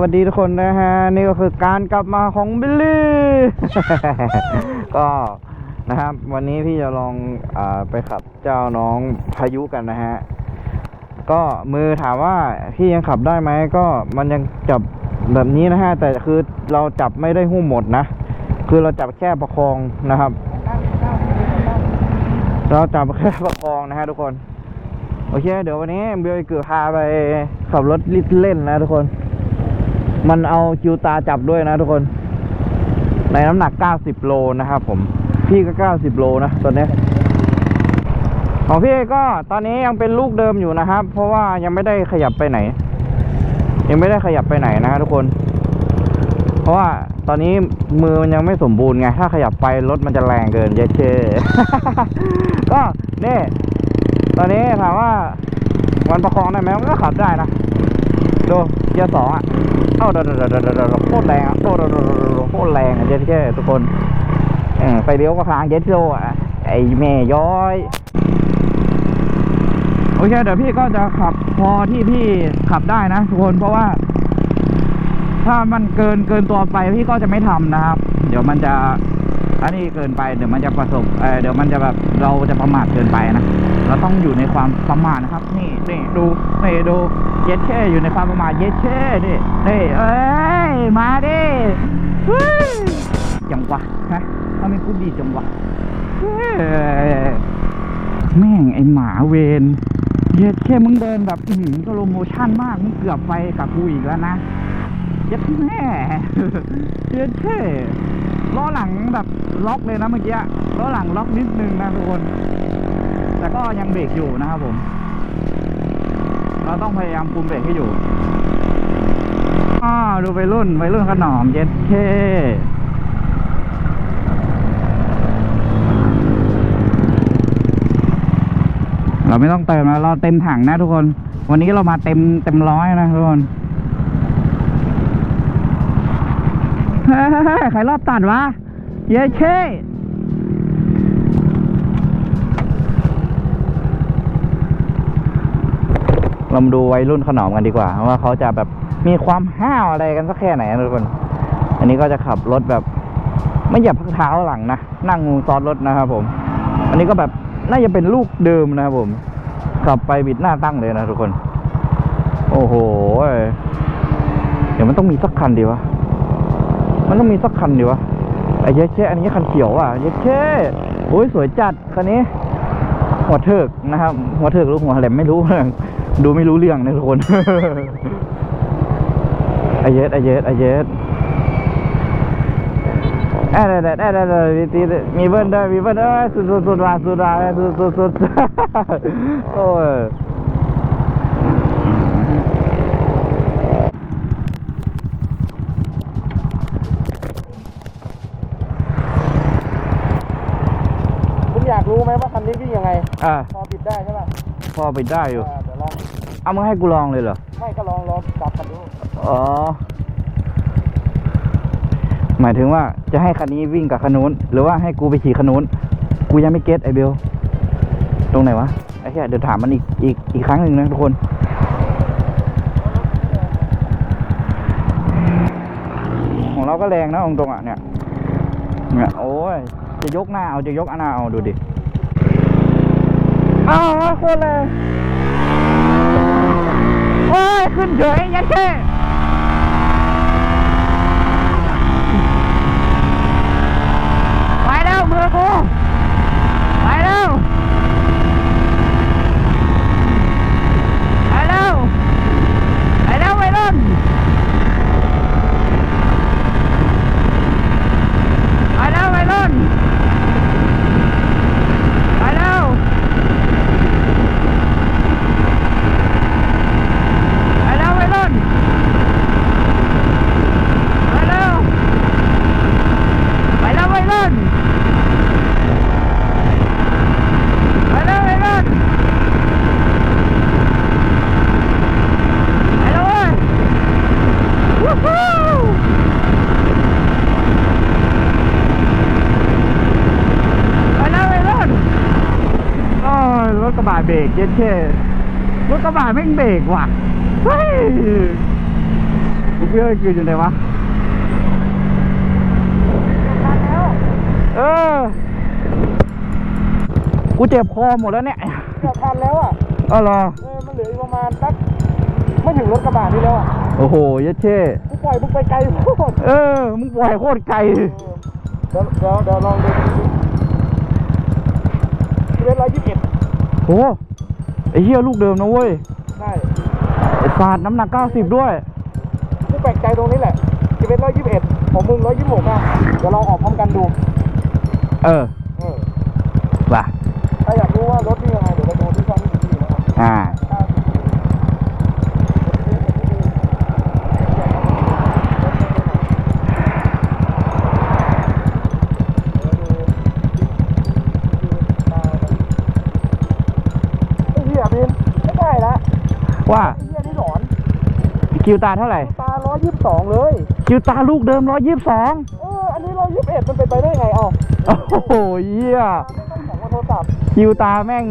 วัสดีทุกคนนะฮะ นี่ก็คือการกลับมาของบิลลี่ ก็นะครับ วันนี้พี่จะลองอไปขับเจ้าน้องพายุกันนะฮะ ก็มือถามว่าพี่ยังขับได้ไหมก็มันยังจับแบบนี้นะฮะ แต่คือเราจับไม่ได้หุ้มหมดนะ คือเราจับแค่ประคองนะครับ เราจับแค่ประคองนะฮะทุกคนโอเค เดี๋ยววันนี้เบลเกือพาไปขับรถลิเล่นนะทุกคน มันเอาคิวตาจับด้วยนะทุกคน ในน้ำหนัก 90 โลนะครับผม พี่ก็ 90 โลนะตอนนี้ ของพี่ก็ตอนนี้ยังเป็นลูกเดิมอยู่นะครับ เพราะว่ายังไม่ได้ขยับไปไหน ยังไม่ได้ขยับไปไหนนะทุกคน เพราะว่าตอนนี้มือมันยังไม่สมบูรณ์ไง ถ้าขยับไปรถมันจะแรงเกินเยเช่ก็นี่ตอนนี้ถามว่าวันประคองได้ไหมมันก็ขับได้นะ ดูเกียร์สองอะ เอ้าโคตรแรงอะโคตรโคตรแรงอะเจ๊แค่ทุกคนไปเลี้ยวก็ค้างเจ๊โซอะไอ้แม่ย้อย โอเค เดี๋ยวพี่ก็จะขับพอที่พี่ขับได้นะทุกคนเพราะว่า ถ้ามันเกินเกินตัวไปพี่ก็จะไม่ทำนะครับ เดี๋ยวมันจะอันนี้เกินไปเดี๋ยวมันจะประสบเเดี๋ยวมันจะแบบเราจะประมาทเกินไปนะ เราต้องอยู่ในความประมาทนะครับ นี่นี่ดูนี่ดูเย็ดเช่อยู่ในความประมาทเย็ดเช่นี่นี่เอ้ยมาดิฮ้ยจังหวะฮะถ้าไม่พูดีจังหวะแม่งไอหมาเวนเย็ดเช่มึงเดินแบบอืมสโลโมชั่นมากมึงเกือบไปกับกูอีกแล้วนะเย็ดแม่เย็ดเท่ล้อหลังแบบล็อกเลยนะเมื่อกี้ล้อหลังล็อกนิดนึงนะทุกคน แต่ก็ยังเบรกอยู่นะครับผม เราต้องพยายามคุมเบรกให้อยู่อ้าวดูไปรุ่นไปรุ่นขนอมเย็ดเท่เราไม่ต้องเติมแล้วเราเต็มถังนะทุกคน วันนี้เรามาเต็มเต็มร้อยนะทุกคนเฮ้ยใครรอบตัดวะ เย้เช่ เรามาดูวัยรุ่นขนอมกันดีกว่า ว่าเขาจะแบบมีความห้าวอะไรกันสักแค่ไหนนะทุกคน อันนี้ก็จะขับรถแบบ ไม่เหยียบพักเท้าหลังนะ นั่งซ้อนรถนะครับผม อันนี้ก็แบบน่าจะเป็นลูกเดิมนะครับผมขับไปบิดหน้าตั้งเลยนะทุกคน โอ้โห เดี๋ยวมันต้องมีสักคันดีวะ มันต้องมีสักคันดีวะไอ้เย้เช่อันนี้คันเขียวอะเย้เช่โอ้ยสวยจัดคันนี้ หัวเถิกนะครับ หัวเถิกหรือหัวแหลมไม่รู้ ดูไม่รู้เรื่องนะทุกคนไอเยสไอเยสไอเยสเอ้ยเด็ดเด็ดเด็ดเด็ดมีตีมีเบิ้ลด้วยมีเบิ้ลเอ้ยสุดสุดสุดว่าสุดว่าสุดสุดสุดโอ้ยคุณอยากรู้ไหมว่าคันนี้วิ่งยังไงอะพอปิดได้ใช่ป่ะพอไปได้อยู่ อ่าเดี๋ยวลองเอามึงให้กูลองเลยเหรอไม่ก็ลองลองจับกันดูอ๋อ หมายถึงว่าจะให้คันนี้วิ่งกับคันนู้นหรือว่าให้กูไปขี่คันนู้นกูยังไม่เก็ตไอเบลตรงไหนวะไอ้แค่เดี๋ยวถามมันอีกอีกอีกครั้งหนึ่งนะทุกคนของเราก็แรงนะองตรงๆอะเนี่ยเนี่ยโอ้ยจะยกหน้าเอาจะยกหน้าเอาดูดิอ้าวโคตรแรง โอ้ย ขึ้นเฉยยังแค่ไปแล้วมือกูไปแล้วไปแล้วไปแล้วไปรุ่นไปแล้วไปรุ่นไปแล้วไปแล้วไปรุ่นไปแล้วไปแล้วไปรุ่น ไปแล้วไปแล้วไปแล้วเว้ยวู้ฮู้ไปแล้วไปแล้วโอ้ยรถกระบะ เบรกเย็นเช่รถกระบะไม่งเบรกว่ะเฮ้ยเพื่อนคืออยู่ไหนวะทันแล้วเออ กูเจ็บคอหมดแล้วเนี่ยเกือบทันแล้วอะเออเหรอ เออมันเหลืออีกประมาณสักไม่ถึงรถกระบะนี่แล้วอะโอ้โหยัดเช่ กูปล่อยมึงไปไกลโคตรเออ มึงปล่อยโคตรไกล เดี๋ยวเดี๋ยวเดี๋ยวลองดูชีวิตร้อยยี่สิบเอ็ดโหไอ้เหี้ยลูกเดิมนะเว้ยใช่ไอ้ฟาดน้ำหนัก 90 ด้วยกูแปลกใจตรงนี้แหละชีวิตร้อยยี่สิบเอ็ดของมึงร้อยยี่สิบหกอะเดี๋ยวลองออกพร้อมกันดู เออเออว่ะถ้าอยากรู้ว่ารถนี่ยังไงเดี๋ยวไปดูที่ช่องนี้ดีนะครับอ่า ไอ้เหี้ยบินไม่ใช่ละ ว่า ไอ้เหี้ยนี่หลอน คิวตาเท่าไหร่ ตาร้อยยี่สิบสองเลย คิวตาลูกเดิม122เออ อันนี้ร้อยยี่สิบเอ็ดมันเป็นไปได้ไงเอ้าโอ้โหเหี้ยตาไม่ต้องแข็งกว่าโทรศัพท์คิวตาแม่ง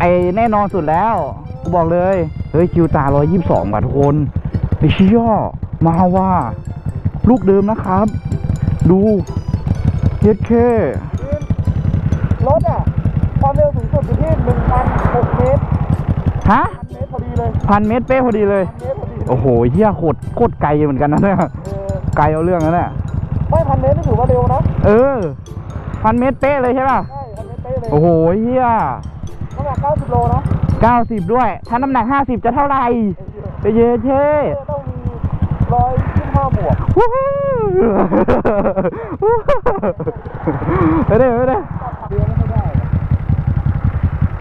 ไอแน่นอนสุดแล้วกูบอกเลย เฮ้ยคิวตา122บาททุกคนไอ้เชี่ยมาว่า ลูกเดิมนะครับ ดูเย็ดเครถอะความเร็วสูงสุดอยู่ที่หนึ่งพันหกเมตร ฮะ พันเมตรพอดีเลยพันเมตรเป๊ะพอดีเลย พันเมตรพ อดีโอ้โหเฮียโคตรโคตรไกลเหมือนกันนะเนี่ยเออไกลเอาเรื่องนะเนี่ยไม่พันเมตรนี่ถือว่าเร็วนะเออพันเมตรเป๊ะเลยใช่ป่ะใช่พันเมตรเป๊ะเลยโอ้โหเฮียน้ำหนักเก้าสิบโลนะเก้าสิบด้วย ถ้าน้ำหนักห้าสิบจะเท่าไหร่ไปเยเช่เออต้องมีร้อยยี่สิบห้าบวกวู้ฮู้ไปเด้ไปเด้เดือนไม่ค่อยได้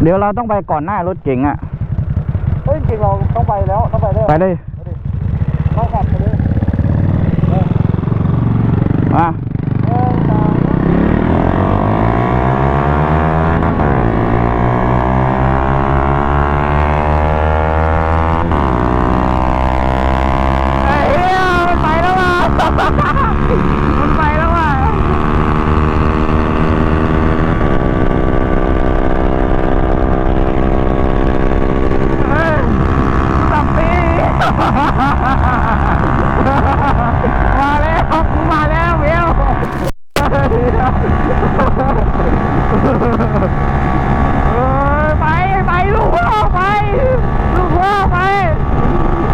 เดี๋ยวเราต้องไปก่อนหน้ารถเก๋งอะเฮ้ยจริงๆเราต้องไปแล้วต้องไปแล้วไปเลย ไปดิต้องขับไปเลยเออ มา เออตาม เฮ้ยมันไปแล้วว่ะ มันไปแล้วว่ะ เฮ้ยสับปี มาแล้วมาแล้วเวลเออไปไปลูกพ่อไป ลูกพ่อไป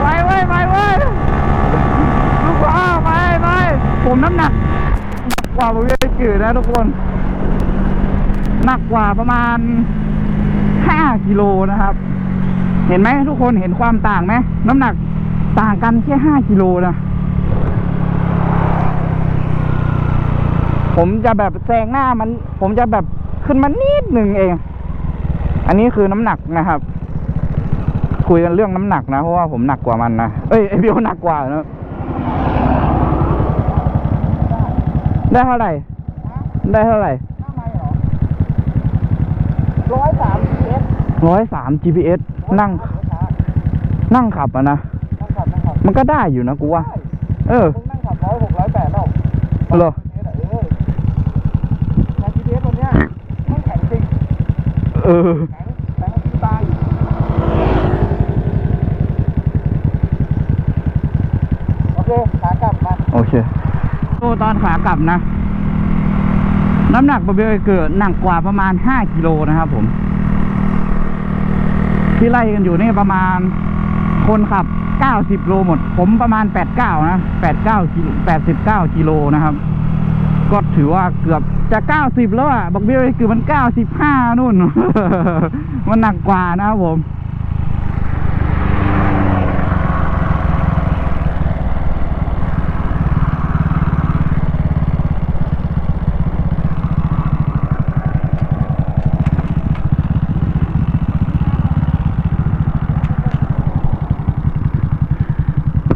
ไปเว้ยไปเว้ยลูกพ่อไปไปผมน้ำหนักกว่าผมจะได้กือนะทุกคน หนักกว่า ประมาณห้ากิโลนะครับ เห็นไหมทุกคนเห็นความต่างไหมน้ำหนักต่างกันแค่ห้ากิโลนะผมจะแบบแซงหน้ามัน ผมจะแบบขึ้นมานิดหนึ่งเอง อันนี้คือน้ำหนักนะครับ คุยกันเรื่องน้ำหนักนะเพราะว่าผมหนักกว่ามันนะเอ้ยไอเบลหนักกว่านะได้เท่าไหร่ ได้เท่าไหร่ หน้าไม้เหรอร้อยสามสิบเอส ร้อยสาม GPS นั่ง นั่งขับอะนะ นั่งขับนั่งขับมันก็ได้อยู่นะกูว่าใช่เออ มึงนั่งขับร้อยหกร้อยแปดแล้วเหรอเออแต่ GPS ตัวเนี้ยมันแข็งจริง เออ แข็งแข็งตายโอเคขากลับมาโอเคโตตอนขากลับนะ น้ำหนักบะเบลเกิดหนักกว่าประมาณห้ากิโลนะครับผม ที่ไล่กันอยู่นี่ประมาณคนขับเก้าสิบโลหมด ผมประมาณแปดเก้านะแปดเก้ากิโลแปดสิบเก้ากิโลนะครับ ก็ถือว่าเกือบจะเก้าสิบแล้วอะบักเบลยคือมันเก้าสิบห้านู่น มันหนักกว่านะครับผม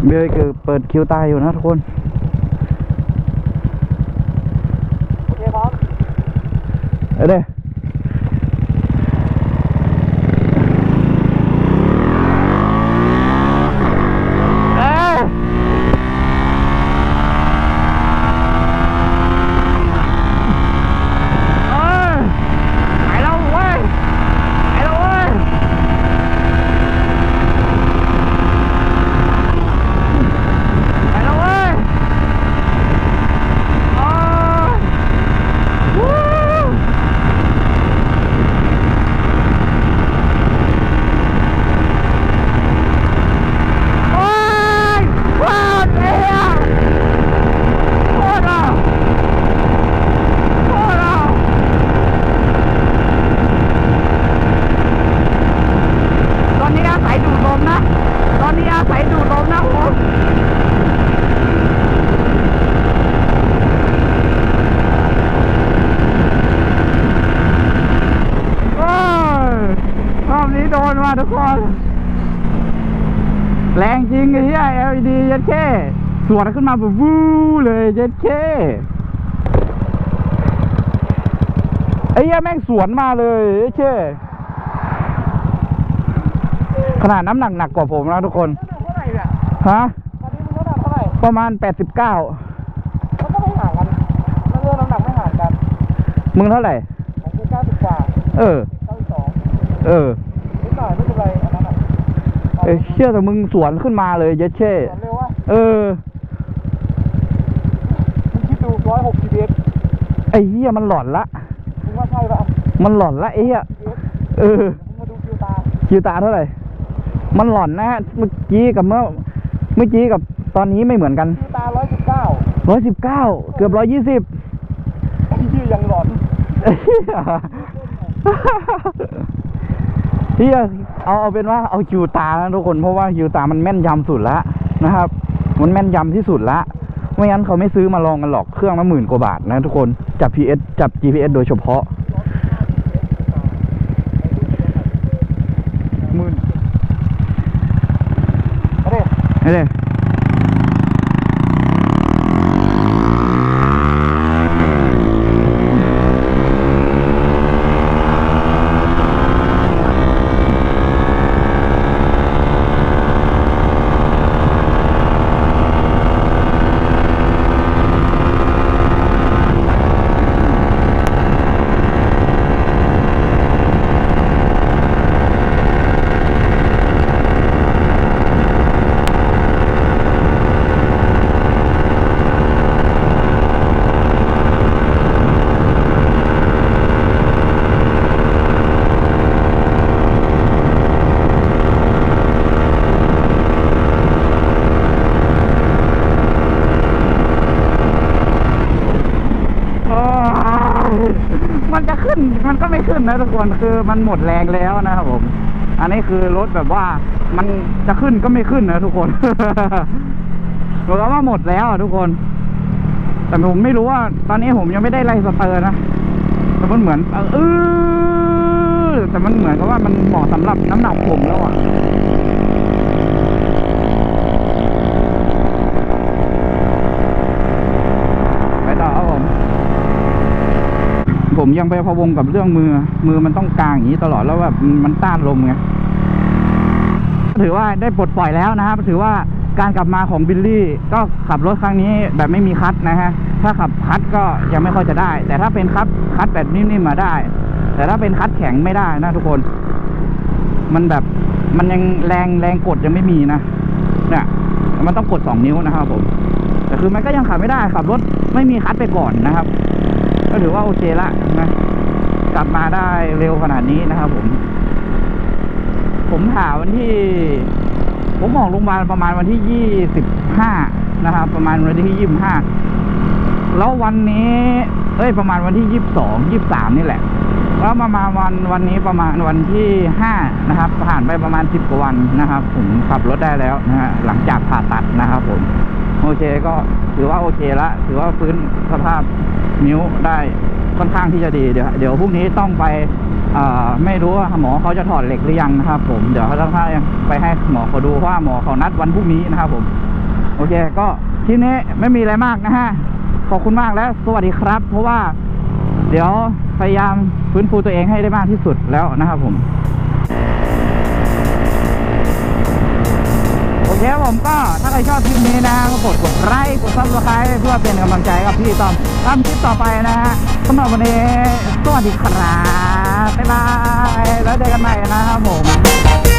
เบลเกิดเปิดคิวตายอยู่นะทุกคนโอเคพร้อมเอาเด้เอ้ยเอ้ยไปแล้วเว้ยไปแล้วเว้ย ทุกคน แรงจริงไอ้เหี้ย LED เย็ดแค่ส วนขึ้นมาแบบวู้เลยเย็ดแค่ไอ้เหี้ยแม่งสวนมาเลยเย็ดแค่ขนาดน้ำหนักหนักกว่าผมนะทุกคนน้ำหนักเท่าไหร่เนี่ยฮะตอนนี้มึงน้ำหนักเท่าไหร่ประมาณ89มันก็ไม่ห่างกันมันเรื่องน้ำหนักไม่ห่างกัน มึงเท่าไหร่ของกูเก้าสิบกว่า เออเก้าสิบสองเออนิดหน่อยไม่เป็นไรอันนั้นอะเอ้ยเชื่อแต่มึงสวนขึ้นมาเลยเย็ดเช่สวนเร็ววะเออ มึงคิดดูร้อยหก GPS ไอ้เหี้ยมันหลอนละมึงว่าใช่ปะมันหลอนละไอ้เหี้ย GPS เออมึงมาดูคิวตาคิวตาเท่าไหร่ มันหลอนนะเมื่อกี้กับเมื่อเมื่อกี้กับตอนนี้ไม่เหมือนกันคิวตาร้อยสิบเก้าร้อยสิบเก้าเกือบร้อยยี่สิบไอ้ที่ยังหลอนเฮียเอาเอาเป็นว่าเอาคิวตานะทุกคนเพราะว่าคิวตามันแม่นยำสุดละนะครับ มันแม่นยำที่สุดละ ไม่งั้นเขาไม่ซื้อมาลองกันหรอกเครื่องละหมื่นกว่าบาทนะทุกคน จับ PS จับ GPS โดยเฉพาะหมื่นเอาดินี่ มันจะขึ้นมันก็ไม่ขึ้นนะทุกคนคือมันหมดแรงแล้วนะครับผม อันนี้คือรถแบบว่ามันจะขึ้นก็ไม่ขึ้นนะทุกคนเหมือนกับว่าหมดแล้วทุกคน แต่ผมไม่รู้ว่า ตอนนี้ผมยังไม่ได้ไล่สเตอร์นะแต่มันเหมือนเออเออแต่มันเหมือนกับว่ามันเหมาะสำหรับน้ำหนักผมแล้วอะ ไปต่อครับผม ผมยังไปพะวงกับเรื่องมือ มือมันต้องกลางอย่างนี้ตลอดแล้วแบบมันต้านลมไงถือว่าได้ปลดปล่อยแล้วนะครับ ถือว่าการกลับมาของบิลลี่ก็ขับรถครั้งนี้แบบไม่มีคัดนะฮะ ถ้าขับคัดก็ยังไม่ค่อยจะได้ แต่ถ้าเป็นคัดคัดแบบนิ่มๆมาได้ แต่ถ้าเป็นคัดแข็งไม่ได้นะทุกคน มันแบบมันยังแรงแรงกดยังไม่มีนะเนี่ยมันต้องกดสองนิ้วนะครับผม แต่คือมันก็ยังขับไม่ได้ขับรถไม่มีคัดไปก่อนนะครับ ก็ถือว่าโอเคละนะกลับมาได้เร็วขนาดนี้นะครับผม ผมถาวันที่ ผมออกโรงพยาบาลประมาณวันที่ยี่สิบห้านะครับ ประมาณวันที่ยี่สิบห้าแล้ววันนี้ เอ้ย ประมาณวันที่ยี่สิบสองยี่สิบสามนี่แหละ แล้วมามาวันวันนี้ประมาณวันที่ห้านะครับ ผ่านไปประมาณสิบกว่าวันนะครับ ผมขับรถได้แล้วนะฮะหลังจากผ่าตัดนะครับผม โอเคก็ ถือว่าโอเคละถือว่าฟื้นสภาพนิ้วได้ค่อนข้างที่จะดีเดี๋ยวเดี๋ยวพรุ่งนี้ต้องไปไม่รู้ว่าหมอเขาจะถอดเหล็กหรือยังนะครับ ผมเดี๋ยวเขาต้องไปให้หมอเขาดูว่าหมอเขานัดวันพรุ่งนี้นะครับผม โอเค ก็คลิปนี้ไม่มีอะไรมากนะฮะขอบคุณมากและสวัสดีครับ เพราะว่า เดี๋ยวพยายามฟื้นฟูตัวเองให้ได้มากที่สุดแล้วนะครับผม เคครับผมก็ถ้าใครชอบคลิปนี้นะก็กดกดไลค์กดซับสไครต์เพื่อเป็นกำลังใจกับพี่ตอมทำคลิปต่อไปนะฮะสำหรับวันนี้สวัสดีครับบ๊ายบายแล้วเจอกันใหม่นะครับผม